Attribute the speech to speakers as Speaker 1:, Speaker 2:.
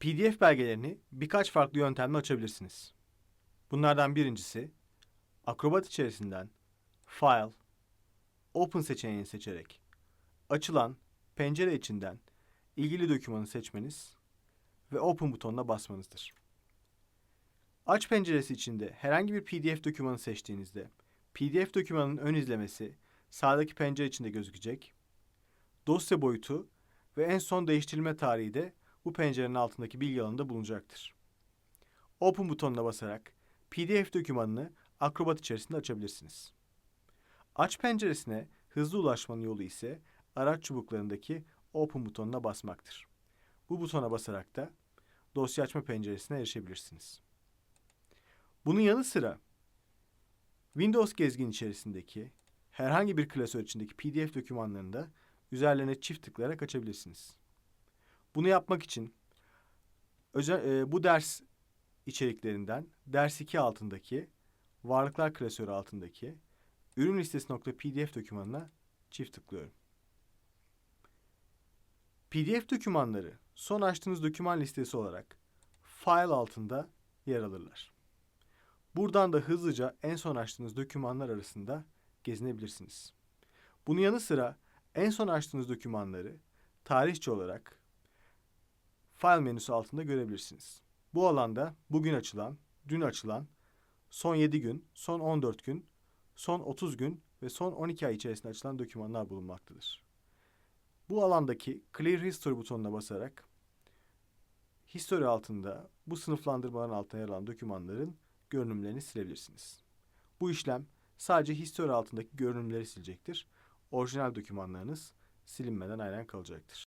Speaker 1: PDF belgelerini birkaç farklı yöntemle açabilirsiniz. Bunlardan birincisi Acrobat içerisinden File, Open seçeneğini seçerek açılan pencere içinden ilgili dokümanı seçmeniz ve Open butonuna basmanızdır. Aç penceresi içinde herhangi bir PDF dokümanı seçtiğinizde PDF dokümanının ön izlemesi sağdaki pencere içinde gözükecek. Dosya boyutu ve en son değiştirilme tarihi de bu pencerenin altındaki bilgi alanında bulunacaktır. Open butonuna basarak PDF dokümanını Acrobat içerisinde açabilirsiniz. Aç penceresine hızlı ulaşmanın yolu ise araç çubuklarındaki Open butonuna basmaktır. Bu butona basarak da dosya açma penceresine erişebilirsiniz. Bunun yanı sıra Windows gezgin içerisindeki herhangi bir klasör içindeki PDF dokümanlarını da üzerlerine çift tıklayarak açabilirsiniz. Bunu yapmak için özel, e, bu ders içeriklerinden ders 2 altındaki varlıklar klasörü altındaki ürün listesi.pdf dokümanına çift tıklıyorum. PDF dokümanları son açtığınız doküman listesi olarak file altında yer alırlar. Buradan da hızlıca en son açtığınız dokümanlar arasında gezinebilirsiniz. Bunun yanı sıra en son açtığınız dokümanları tarihçi olarak File menüsü altında görebilirsiniz. Bu alanda bugün açılan, dün açılan, son 7 gün, son 14 gün, son 30 gün ve son 12 ay içerisinde açılan dokümanlar bulunmaktadır. Bu alandaki Clear History butonuna basarak History altında bu sınıflandırmaların altında yer alan dokümanların görünümlerini silebilirsiniz. Bu işlem sadece History altındaki görünümleri silecektir. Orijinal dokümanlarınız silinmeden aynen kalacaktır.